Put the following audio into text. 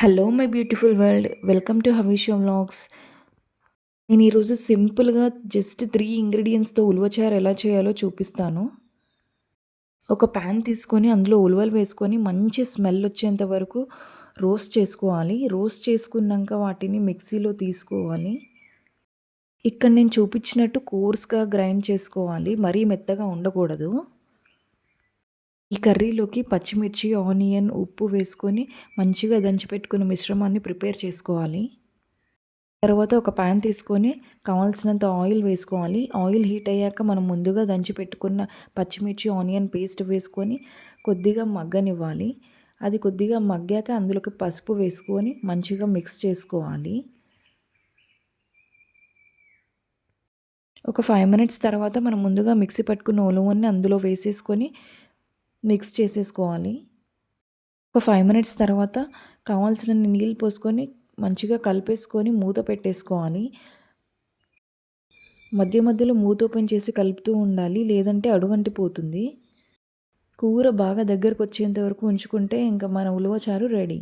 Hello my beautiful world welcome to హవీషో vlogs నేను ఈరోజు సింపుల్గా జస్ట్ త్రీ ఇంగ్రీడియంట్స్తో ఉలవచారు ఎలా చేయాలో చూపిస్తాను. ఒక ప్యాన్ తీసుకొని అందులో ఉలవలు వేసుకొని మంచి స్మెల్ వచ్చేంత వరకు రోస్ట్ చేసుకోవాలి. రోస్ట్ చేసుకున్నాక వాటిని మిక్సీలో తీసుకోవాలి. ఇక్కడ నేను చూపించినట్టు కోర్స్గా గ్రైండ్ చేసుకోవాలి. మరీ మెత్తగా ఉండకూడదు. ఈ కర్రీలోకి పచ్చిమిర్చి ఆనియన్ ఉప్పు వేసుకొని మంచిగా దంచిపెట్టుకున్న మిశ్రమాన్ని ప్రిపేర్ చేసుకోవాలి. తర్వాత ఒక ప్యాన్ తీసుకొని కావాల్సినంత ఆయిల్ వేసుకోవాలి. ఆయిల్ హీట్ అయ్యాక మనం ముందుగా దంచి పెట్టుకున్న పచ్చిమిర్చి ఆనియన్ పేస్ట్ వేసుకొని కొద్దిగా మగ్గనివ్వాలి. అది కొద్దిగా మగ్గాక అందులోకి పసుపు వేసుకొని మంచిగా మిక్స్ చేసుకోవాలి. ఒక ఫైవ్ మినిట్స్ తర్వాత మనం ముందుగా మిక్సీ పట్టుకున్న ఉలువన్ని అందులో వేసేసుకొని మిక్స్ చేసేసుకోవాలి. ఒక ఫైవ్ మినిట్స్ తర్వాత కావాల్సిన నీళ్ళు పోసుకొని మంచిగా కలిపేసుకొని మూత పెట్టేసుకోవాలి. మధ్య మధ్యలో మూత ఓపెన్ చేసి కలుపుతూ ఉండాలి లేదంటే అడుగంటిపోతుంది. కూర బాగా దగ్గరకు వచ్చేంత వరకు ఉంచుకుంటే ఇంకా మన ఉలవచారు రెడీ.